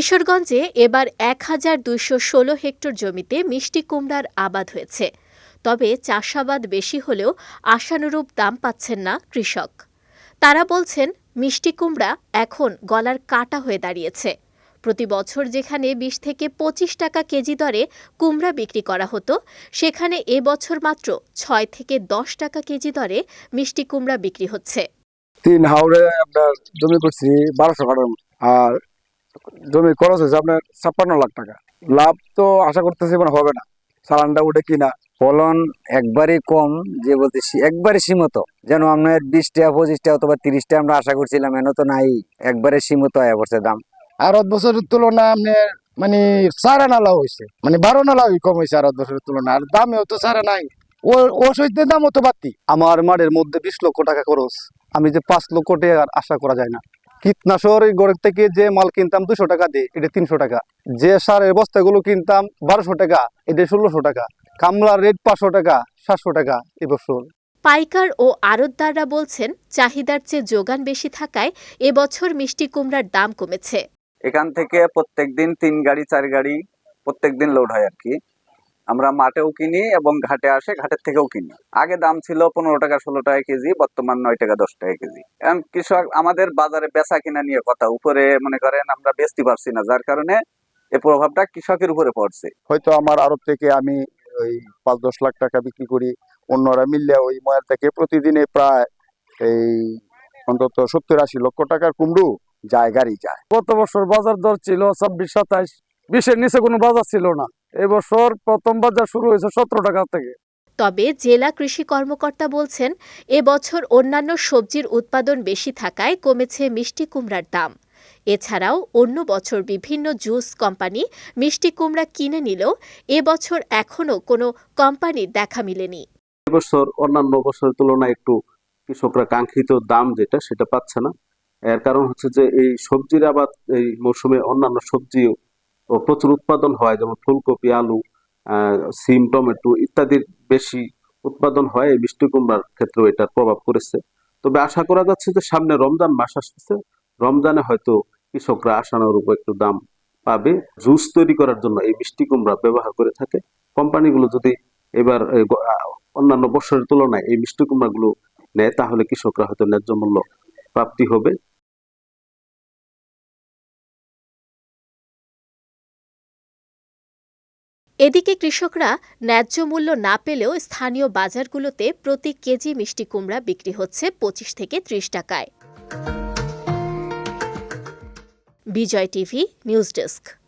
কিশোরগঞ্জে এবার এক হাজার দুইশো ষোলো হেক্টর জমিতে মিষ্টি কুমড়ার আবাদ হয়েছে। তবে চাষাবাদ বেশি হলেও আশানুরূপ দাম পাচ্ছেন না কৃষক। তারা বলছেন, মিষ্টি কুমড়া এখন গলার কাটা হয়ে দাঁড়িয়েছে। প্রতি বছর যেখানে বিশ থেকে পঁচিশ টাকা কেজি দরে কুমড়া বিক্রি করা হতো, সেখানে এ বছর মাত্র ছয় থেকে দশ টাকা কেজি দরে মিষ্টি কুমড়া বিক্রি হচ্ছে। তিন হাওড়ে জমি করছি, বারোশো আর জমি খরচ হয়েছে আপনার ছাপ্পান্ন লাখ টাকা। লাভ তো আশা করতেছি মানে হবে না। চালানটা উঠে কিনা। ফলন একবারই কম যে বলতে একবারে সীমিত। যেন আপনার বিশ টাকা পঁচিশ টাকা অথবা তিরিশ টাকা আমরা আশা করছিলাম এনে তো নাই। একবারে সীমিত হয়ে পড়ছে দাম। আর অত বছরের তুলনায় আপনার মানে চারা নালা হয়েছে। মানে বারো নালা কম হয়েছে আর অত বছরের তুলনায়। আর দামেও তো চারা নাই। ও ও সৈত্যের দামও তো বাড়তি। আমার মাঠের মধ্যে বিশ লক্ষ টাকা খরচ। আমি যে পাঁচ লক্ষ টাকা আশা করা যায় না। কীটনাশক গড়ের থেকে যে মাল কিনতাম দুশো টাকা দিয়ে এটা তিনশো টাকা। যে সারের বস্তাগুলো কিনতাম বারোশো টাকা এটা ষোলোশো টাকা। কামলার রেট পাঁচশো টাকা সাতশো টাকা এবছর পাইকার ও আড়তদাররা বলছেন চাহিদার চেয়ে যোগান বেশি থাকায় এবছর মিষ্টি কুমড়ার দাম কমেছে। এখান থেকে প্রত্যেক দিন তিন গাড়ি চার গাড়ি প্রত্যেক দিন লোড হয় আর কি। আমরা মাঠেও কিনি এবং ঘাটে আসে ঘাটের থেকেও কিনি। আগে দাম ছিল পনেরো টাকা ষোলো টাকা কেজি বর্তমান নয় টাকা দশ টাকা কেজি। এখন কৃষক আমাদের বাজারে বেচা কিনা নিয়ে কথা উপরে মনে করেন আমরা বেচতে পারছি না যার কারণে এই প্রভাবটা কৃষকের উপরে পড়ছে। হয়তো আমার আড়ত থেকে আমি ওই পাঁচ দশ লাখ টাকা বিক্রি করি অন্যরা মিললে ওই ময়াল থেকে প্রতিদিনে প্রায় এই অন্তত সত্তর আশি লক্ষ টাকার কুমড়ু যায় গাড়ি যায়। গত বছর বাজার দর ছিল ছাব্বিশ সাতাইশ বিশের নিচে কোনো বাজার ছিল না। এবছর প্রথম বাজার শুরু হয়েছে সতেরো টাকা থেকে। তবে জেলা কৃষি কর্মকর্তা বলছেন এবছর অন্যান্য সবজির উৎপাদন বেশি থাকায় কমেছে মিষ্টি কুমড়ার দাম। এছাড়াও অন্য বছর বিভিন্ন জুস কোম্পানি মিষ্টি কুমড়া কিনে নিলেও এবছর এখনও কোনো কোম্পানির দেখা মিলেনি। এবছর অন্যান্য বছরের তুলনায় একটু কৃষকরা কাঙ্ক্ষিত দাম যেটা সেটা পাচ্ছে না। এর কারণ হচ্ছে যে এই সবজির আবাদ এই মৌসুমে অন্যান্য সবজিও ও প্রচুর উৎপাদন হয়, যেমন ফুলকপি, আলু সিম, টমেটো ইত্যাদির বেশি উৎপাদন হয় এই মিষ্টি কুমড়ার ক্ষেত্রেও এটার প্রভাব পড়েছে। তবে আশা করা যাচ্ছে যে সামনে রমজান মাস আসতেছে। রমজানে হয়তো কৃষকরা আশানুরূপ একটু দাম পাবে, জুস তৈরি করার জন্য এই মিষ্টি কুমড়া ব্যবহার করে থাকে। কোম্পানিগুলো যদি এবার অন্যান্য বছরের তুলনায় এই মিষ্টি কুমড়াগুলো নেয়, তাহলে কৃষকরা হয়তো ন্যায্য মূল্য প্রাপ্তি হবে। এদিকে কৃষকরা ন্যায্য মূল্য না পেলেও স্থানীয় বাজারগুলোতে প্রতি কেজি মিষ্টি কুমড়া বিক্রি হচ্ছে পঁচিশ থেকে ত্রিশ টাকায়। Bijoy TV, news desk.